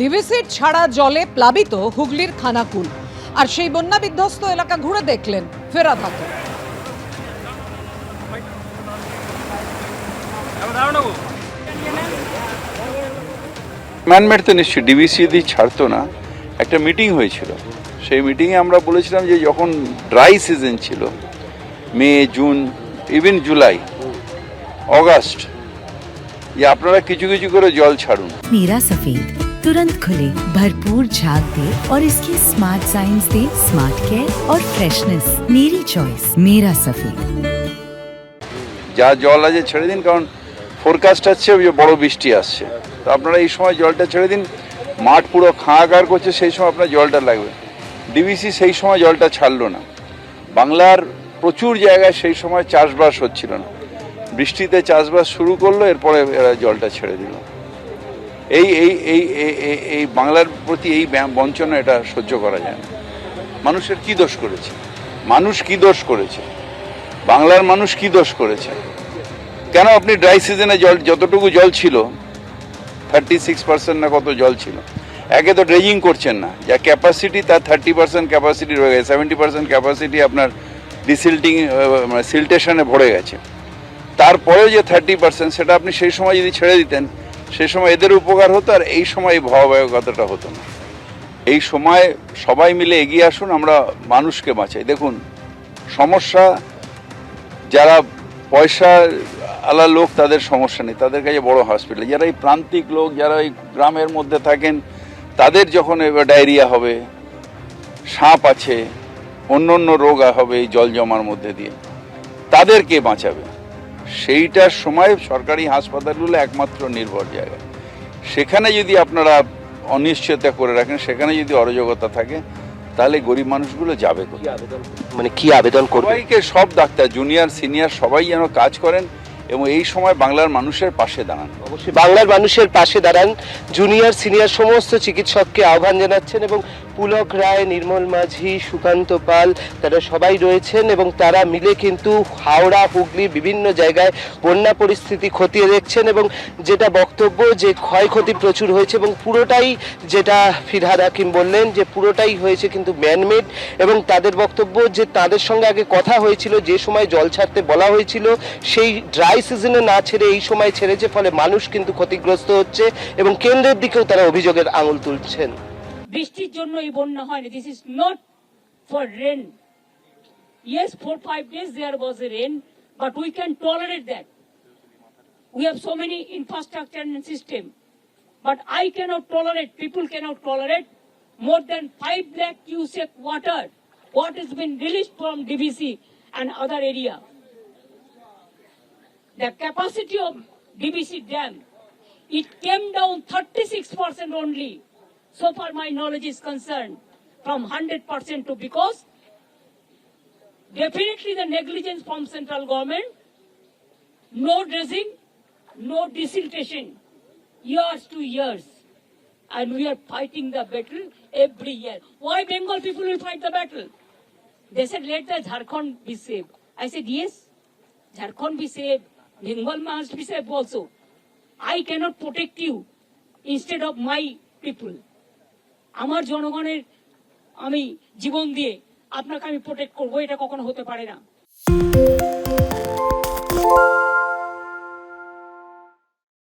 ডিভিসির ছাড়া জলে প্লাবিত হুগলির খানাকুল। আর সেই বন্যা বিধ্বস্ত এলাকা ঘুরে দেখলেন ফেরা থাকে ম্যানমেড তো নিশ্চয়ই ডিবিসি দিয়ে ছাড়তো না। একটা মিটিং হয়েছিল। সেই মিটিংয়ে আমরা বলেছিলাম যে যখন ড্রাই সিজন ছিল May June even July August যে আপনারা কিছু কিছু করে জল ছাড়ুন। মীরা সফিদ तुरंत खुले भरपूर झाग दे और इसकी स्मार्ट साइंस दे स्मार्ट केयर और फ्रेशनेस मेरी चॉइस मेरा सफेद যা জল আছে ছেড়ে দিন কারণ ফোরকাস্ট আছে যে বড় বৃষ্টি আসছে তো আপনারা এই সময় জলটা ছেড়ে দিন মাঠ পুরো খাঁকার করছে সেই সময় আপনার জলটা লাগবে ডিবিসি সেই সময় জলটা ছাড়লো না বাংলার প্রচুর জায়গায় সেই সময় চাষবাস হচ্ছিল না বৃষ্টিতে চাষবাস শুরু করলো এরপরে এরা জলটা ছেড়ে দিল এই এই এই, এই- বাংলার প্রতি এই বঞ্চনা এটা সহ্য করা যায় না। মানুষের কি দোষ করেছে? মানুষ কি দোষ করেছে? বাংলার মানুষ কি দোষ করেছে? কেন আপনি ড্রাই সিজনে জল, যতটুকু জল ছিল থার্টি সিক্স পার্সেন্ট না কত জল ছিল, একে তো ড্রেজিং করছেন না। যা ক্যাপাসিটি তার থার্টি পার্সেন্ট ক্যাপাসিটি রয়ে গেছে। সেভেন্টি পার্সেন্ট ক্যাপাসিটি আপনার ডিসিল্টিং মানে সিল্টেশনে ভরে গেছে। তারপরেও যে থার্টি পার্সেন্ট সেটা আপনি সেই সময় যদি ছেড়ে দিতেন সেই সময় এদের উপকার হতো আর এই সময় এই ভয়াবহতাটা হতো না। এই সময় সবাই মিলে এগিয়ে আসুন, আমরা মানুষকে বাঁচাই। দেখুন, সমস্যা, যারা পয়সা আলা লোক, তাদের সমস্যা নেই। তাদের কাছে বড় হসপিটাল যারা এই প্রান্তিক লোক, যারা এই গ্রামের মধ্যে থাকেন, তাদের যখন এবার ডায়রিয়া হবে, সাপ আছে অন্য অন্য রোগ হবে এই জল জমার মধ্যে দিয়ে, তাদেরকে বাঁচাবে। সেইটার সময় সরকারি হাসপাতালগুলো একমাত্র নির্ভর জায়গা। সেখানে যদি আপনারা অনিশ্চয়তা করে রাখেন সেখানে যদি অরাজকতা থাকে তাহলে গরিব মানুষগুলো যাবে মানে কি আবেদন করবে? সবাইকে সব ডাক্তার জুনিয়র সিনিয়র সবাই যেন কাজ করেন এবং এই সময় বাংলার মানুষের পাশে দাঁড়ান। অবশ্যই বাংলার মানুষের পাশে দাঁড়ান জুনিয়র সিনিয়র সমস্ত চিকিৎসককে আহ্বান জানাচ্ছেন এবং পুলক রায়, নির্মল মাঝি, সুকান্ত পাল, তারা সবাই রয়েছেন এবং তারা মিলে কিন্তু হাওড়া, হুগলি বিভিন্ন জায়গায় বন্যা পরিস্থিতি খতিয়ে দেখছেন এবং যেটা বক্তব্য যে ক্ষয়ক্ষতি প্রচুর হয়েছে এবং পুরোটাই যেটা ফিরহাদ হাকিম বললেন যে পুরোটাই হয়েছে কিন্তু ম্যানমেড এবং তাদের বক্তব্য যে তাদের সঙ্গে আগে কথা হয়েছিল, যে সময় জল ছাড়তে বলা হয়েছিল, সেই ড্রাই সিজনে না ছেড়ে এই সময় ছেড়েছে, ফলে মানুষ কিন্তু ক্ষতিগ্রস্ত হচ্ছে এবং কেন্দ্রের দিকেও তারা অভিযোগের আঙুল তুলছেন। বৃষ্টির জন্য এই বন্যা হয়নি this is not for rain yes four five days there was a rain but we can tolerate that we have so many infrastructure and system but i cannot tolerate people cannot tolerate more than 5 lakh cusic water what has been released from dbc and other area the capacity of dbc dam it came down 36% only so far my knowledge is concerned from 100% to because definitely the negligence from central government no dressing, no desiltation, years to years. And we are fighting the battle every year. Why Bengal people will fight the battle? They said, let the Jharkhand be saved. I said, yes, Jharkhand be saved. Bengal must be saved also. I cannot protect you instead of my people. আমার জনগণের আমি জীবন দিয়ে আপনাকে আমি protect করব এটা কখনো হতে পারে না।